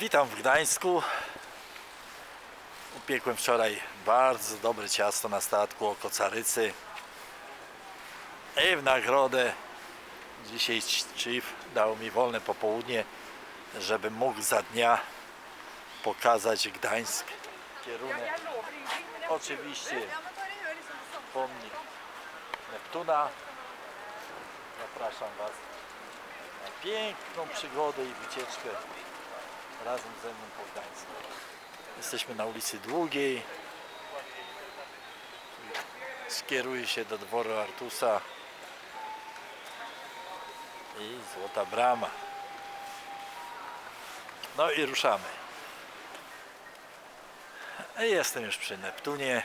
Witam w Gdańsku. Upiekłem wczoraj bardzo dobre ciasto na statku o kocarycy. I w nagrodę dzisiaj Chief dał mi wolne popołudnie, żebym mógł za dnia pokazać Gdańsk. Kierunek oczywiście pomnik Neptuna. Zapraszam Was na piękną przygodę i wycieczkę razem ze mną po Gdańsku. Jesteśmy na ulicy Długiej. Skieruję się do dworu Artusa i Złota Brama. No i ruszamy. Jestem już przy Neptunie.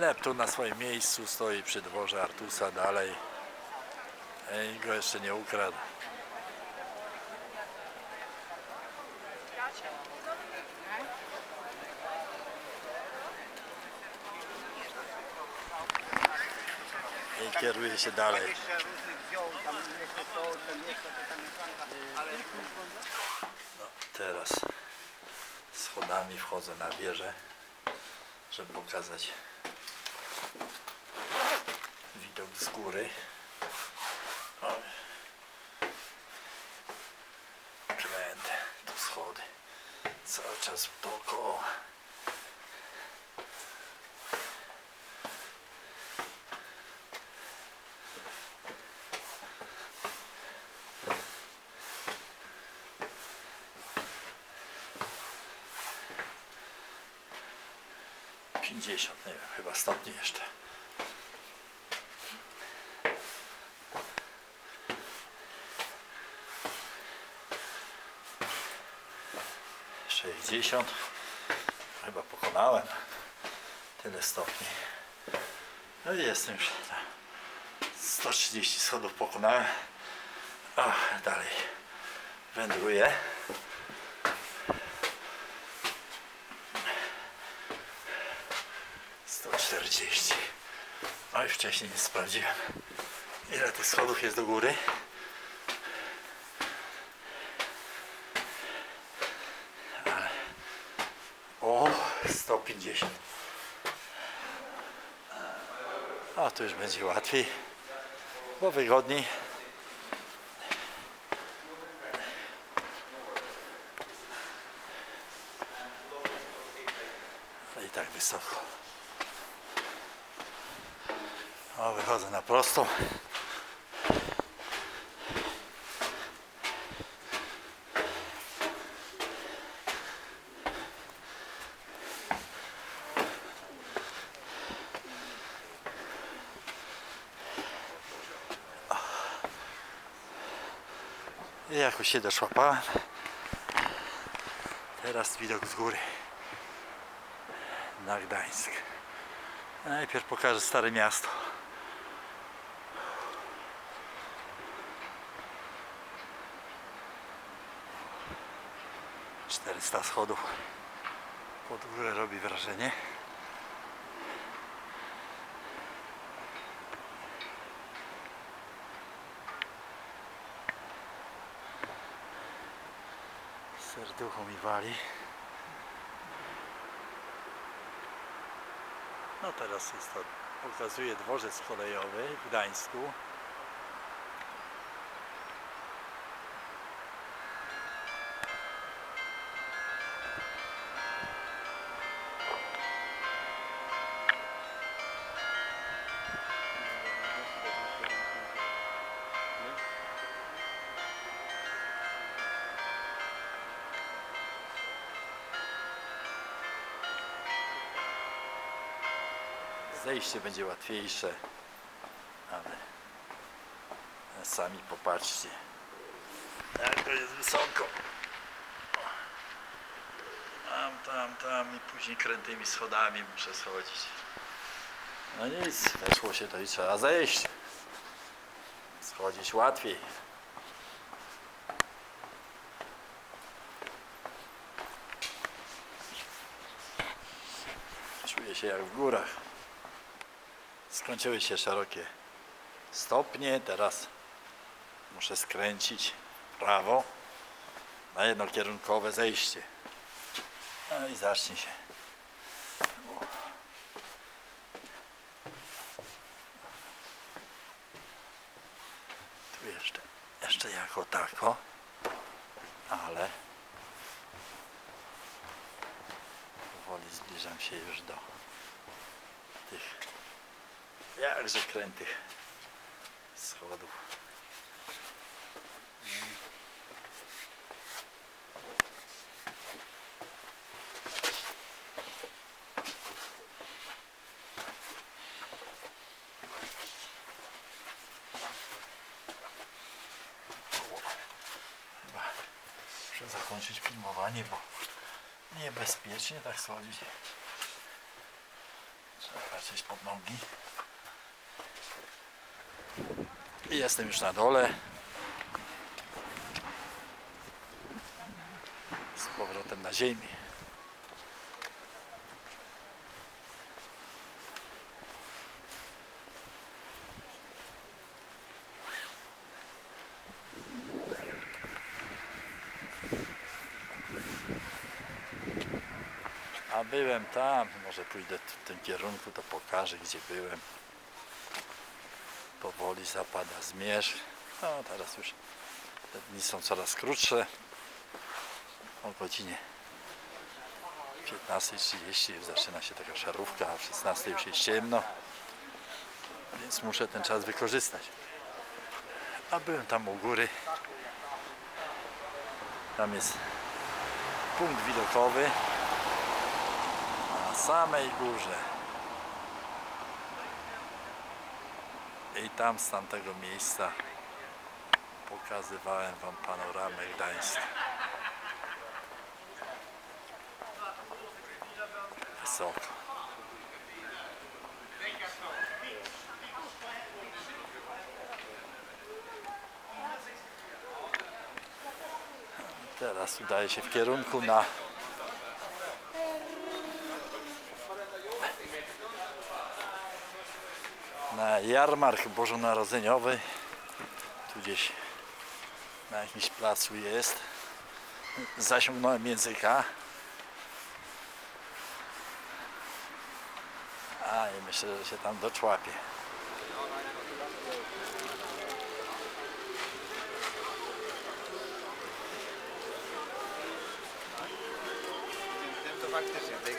Neptun na swoim miejscu stoi przy dworze Artusa dalej. I go jeszcze nie ukradł. I kieruje się dalej. No, teraz schodami wchodzę na wieżę, żeby pokazać widok z góry. O. Krętę tu schody. Cały czas dookoła. Pięćdziesiąt, nie wiem, chyba stopni jeszcze. Sześćdziesiąt. Chyba pokonałem tyle stopni. No i jestem już. na 130 schodów pokonałem. O, dalej wędruję. Czterdzieści. No i wcześniej nie sprawdziłem, ile tych schodów jest do góry. Ale... O, 150. A tu już będzie łatwiej, bo wygodniej. Ale i tak wysoko. O, wychodzę na prostą. Jakoś się doszłapałem. Teraz widok z góry na Gdańsk. Najpierw pokażę Stare Miasto. Czterysta schodów pod górę robi wrażenie. Serducho mi wali. No teraz jest to, pokazuje dworzec kolejowy w Gdańsku. Zejście będzie łatwiejsze, ale sami popatrzcie, jak to jest wysoko. Tam, tam, tam i później krętymi schodami muszę schodzić. No nic, weszło się to i trzeba zejść. Schodzić łatwiej. Czuję się jak w górach. Skończyły się szerokie stopnie, teraz muszę skręcić w prawo na jednokierunkowe zejście. No i zacznie się. Tu jeszcze, jeszcze jako tako, ale powoli zbliżam się już do tych jakże krętych schodów. Muszę zakończyć filmowanie, bo niebezpiecznie tak schodzić. Trzeba patrzeć pod nogi. Jestem już na dole. Z powrotem na ziemi. A byłem tam, może pójdę w tym kierunku, to pokażę gdzie byłem. Powoli zapada zmierzch. No teraz już te dni są coraz krótsze. O godzinie 15.30 już zaczyna się taka szarówka, a w 16 już jest ciemno. Więc muszę ten czas wykorzystać. A byłem tam u góry. Tam jest punkt widokowy na samej górze. I tam z tamtego miejsca pokazywałem Wam panoramę Gdańska. Wysoko. Teraz udaje się w kierunku na na jarmark bożonarodzeniowy. Tu gdzieś na jakimś placu jest. Zasiągnąłem języka. A i myślę, że się tam to faktycznie, tej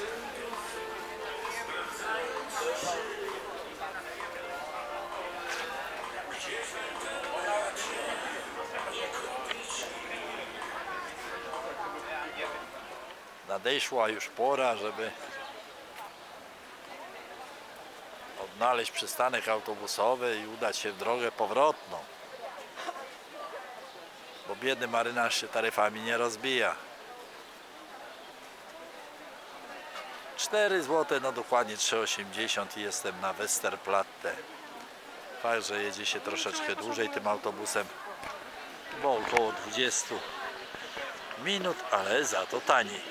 to... Nadeszła już pora, żeby odnaleźć przystanek autobusowy i udać się w drogę powrotną. Bo biedny marynarz się taryfami nie rozbija. 4 zł, no dokładnie 3,80 i jestem na Westerplatte. Fakt, że jedzie się troszeczkę dłużej tym autobusem, bo około 20 minut, ale za to taniej.